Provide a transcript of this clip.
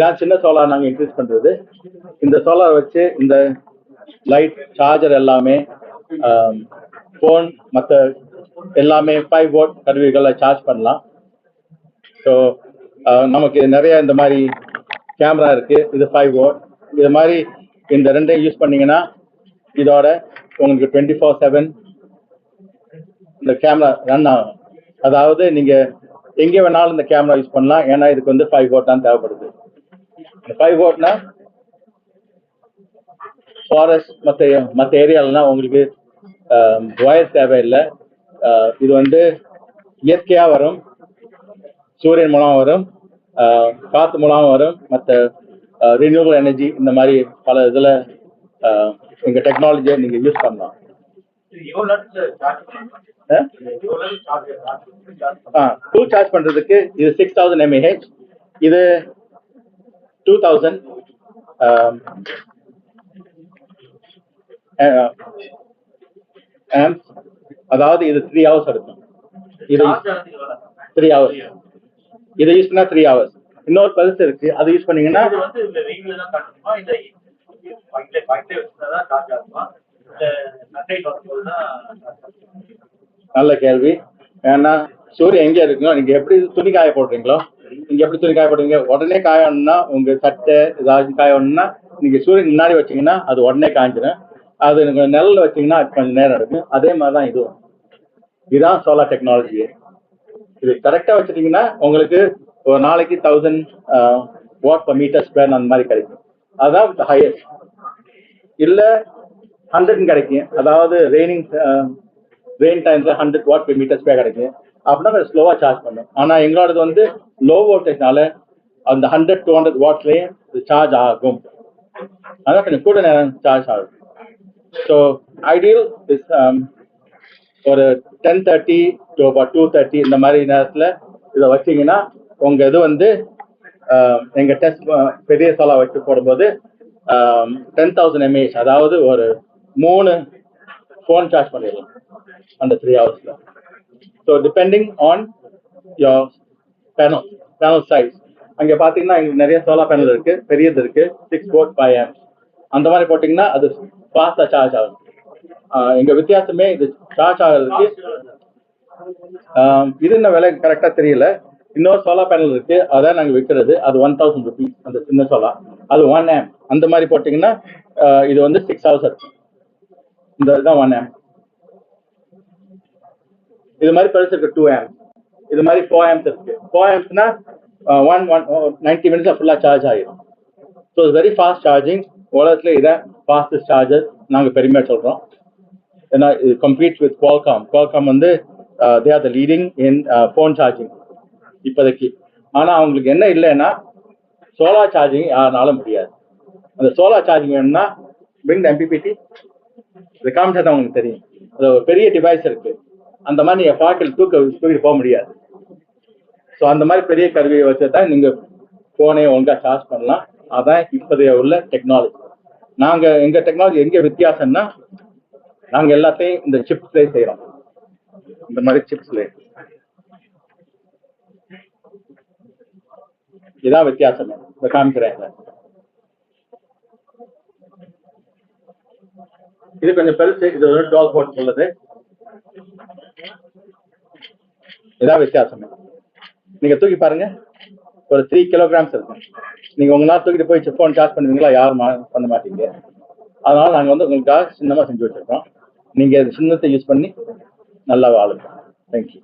இதான் சின்ன சோலார் நாங்கள் இன்க்ரீஸ் பண்ணுறது இந்த சோலார் வச்சு இந்த லைட் சார்ஜர் எல்லாமே ஃபோன் மற்ற எல்லாமே ஃபைவ் வோல்ட் கருவிகளை சார்ஜ் பண்ணலாம். ஸோ நமக்கு நிறைய இந்த மாதிரி கேமரா இருக்கு. இது ஃபைவ் வோல்ட் இது மாதிரி இந்த ரெண்டையும் யூஸ் பண்ணீங்கன்னா இதோட உங்களுக்கு டுவெண்ட்டி ஃபோர் செவன் இந்த கேமரா ரன் ஆகும். அதாவது நீங்கள் எங்கே வேணாலும் இந்த கேமரா யூஸ் பண்ணலாம். ஏன்னா இதுக்கு வந்து ஃபைவ் வோல்ட் தான் தேவைப்படுது. ஃபைவ் வோல்ட்னா ஃபாரஸ்ட் மற்ற மற்ற ஏரியாலலாம் உங்களுக்கு ஒயர் தேவையில்லை. இது வந்து இயற்கையா வரும் சூரியன் மூலம் வரும் ஆஹ் மூலம் வரும் மற்ற ரினியூவல் எனர்ஜி இந்த மாதிரி பல இதுல ஆஹ் டெக்னாலஜியை நீங்க யூஸ் பண்ணலாம். டூ சார்ஜ் பண்றதுக்கு இது சிக்ஸ் தௌசண்ட் எம்ஏஹெச் இது டூ தௌசண்ட் அதாவது இது த்ரீ ஹவர்ஸ் எடுக்கும் இது த்ரீ ஹவர்ஸ் இதை யூஸ் பண்ணா த்ரீ ஹவர்ஸ் இன்னொரு பல்ஸ் இருக்கு. அதை யூஸ் பண்ணீங்கன்னா நல்ல கேள்வி. ஏன்னா சூரியன் எங்க இருக்குங்களோ நீங்க எப்படி துணி காய போடுறீங்களோ நீங்க எப்படி சொல்லி காயப்படுவீங்க? உடனே காயணும்னா உங்க சட்டை ஏதாச்சும் காயணும்னா நீங்க சூரியன் முன்னாடி வச்சீங்கன்னா அது உடனே காய்ஞ்சிடும் அது நீங்க நிழல்ல வச்சீங்கன்னா அது கொஞ்சம் நேரம் எடுக்கும். அதே மாதிரி தான் இதுவும். இதுதான் சோலார் டெக்னாலஜி இது கரெக்டா வச்சிட்டீங்கன்னா உங்களுக்கு ஒரு நாளைக்கு thousand watt per meter square அந்த மாதிரி கிடைக்கும். அதுதான் ஹையஸ்ட் இல்ல ஹண்ட்ரட் கிடைக்கும். அதாவது ரெய்னிங் ரெயின் டைம்ஸ்ல hundred watt per meter square கிடைக்கும். அப்படின்னா கொஞ்சம் ஸ்லோவாக சார்ஜ் பண்ணும். ஆனால் எங்களோடது வந்து லோ வோல்டேஜ்னால அந்த ஹண்ட்ரட் டூ ஹண்ட்ரட் வாட்ஸ்லயே சார்ஜ் ஆகும். அதான் கொஞ்சம் கூட நேரம் சார்ஜ் ஆகும். ஸோ ஐடியல் இஸ் ஒரு ten thirty to two thirty இந்த மாதிரி நேரத்தில் இதை வச்சீங்கன்னா உங்கள் இது வந்து um, எங்கள் டெஸ்ட் பெரிய சோலா வச்சு போடும்போது டென் தௌசண்ட் எம்ஏஹெச் அதாவது ஒரு மூணு ஃபோன் சார்ஜ் பண்ணிடலாம் அந்த த்ரீ ஹவர்ஸில் so depending on your panel panel size அங்கே பார்த்தீங்கன்னா எங்களுக்கு நிறைய சோலார் பேனல் இருக்கு. பெரியது இருக்கு. சிக்ஸ் போர்ட் ஃபைவ் ஆம்ஸ் அந்த மாதிரி போட்டிங்கன்னா அது ஃபாஸ்ட்டாக சார்ஜ் ஆகும். எங்கள் எங்க வித்தியாசமே இது சார்ஜ் ஆகிறதுக்கு இது என்ன விலை? கரெக்டாக தெரியல. இன்னொரு சோலார் பேனல் இருக்கு. அதான் நாங்கள் விற்கிறது அது ஒன் தௌசண்ட் ருபீஸ் அந்த சின்ன சோலார் அது ஒன் ஆம் அந்த மாதிரி போட்டிங்கன்னா இது வந்து சிக்ஸ் ஹவர்ஸ் இருக்கும் இந்த இதுதான் ஒன் ஆம் இது மாதிரி பெருசு இருக்கு டூ ஆம்ஸ் இது மாதிரி ஃபோர் ஆம்ஸ் இருக்கு. ஃபோர் ஆம்ஸ்னா ஒன் ஒன் நைன்டி மினிட்ஸ் ஃபுல்லாக சார்ஜ் ஆகிடும் ஸோ வெரி ஃபாஸ்ட் சார்ஜிங் உலகத்தில் இதான் ஃபாஸ்டஸ்ட் சார்ஜர் நாங்கள் பெருமையாக சொல்கிறோம் ஏன்னா இது கம்ப்ளீட் வித் குவால்காம் குவால்காம் வந்து they are the leading in phone charging இப்போதைக்கு. ஆனால் அவங்களுக்கு என்ன இல்லைன்னா சோலார் சார்ஜிங் யாருனாலும் முடியாது. அந்த சோலார் சார்ஜிங் வேணும்னா பிரிங் எம்பிபிடி இது காமிச்சா தான் உங்களுக்கு தெரியும். அது ஒரு பெரிய டிவைஸ் இருக்குது அந்த மாதிரி நீங்க பாக்கெட் தூக்க தூக்கிட்டு போக முடியாது. ஸோ அந்த மாதிரி பெரிய கருவியை வச்சு தான் நீங்க ஃபோனை ஒழுங்கா சார்ஜ் பண்ணலாம். அதான் இப்போதைய உள்ள டெக்னாலஜி நாங்க எங்க டெக்னாலஜி எங்க வித்தியாசம்னா நாங்க எல்லாத்தையும் இந்த சிப்ஸ்லேயே செய்யறோம் இந்த மாதிரி சிப்ஸ்லேயே இதான் வித்தியாசம். இதை காமிக்கிறேன். இது கொஞ்சம் பெருசு. இது ஒரு டால் போட் சொல்லுது இதான் வித்தியாசம். நீங்க தூக்கி பாருங்க. ஒரு த்ரீ கிலோகிராம்ஸ் இருக்கும் நீங்க உங்களால தூக்கிட்டு போய் ஃபோன் சார்ஜ் பண்ணுவீங்களா? யாரும் பண்ண மாட்டீங்க. அதனால நாங்க வந்து உங்களுக்காக சின்னமா செஞ்சு வச்சிருக்கோம். நீங்க சின்னத்தை யூஸ் பண்ணி நல்லா வாழுங்க. தேங்க்யூ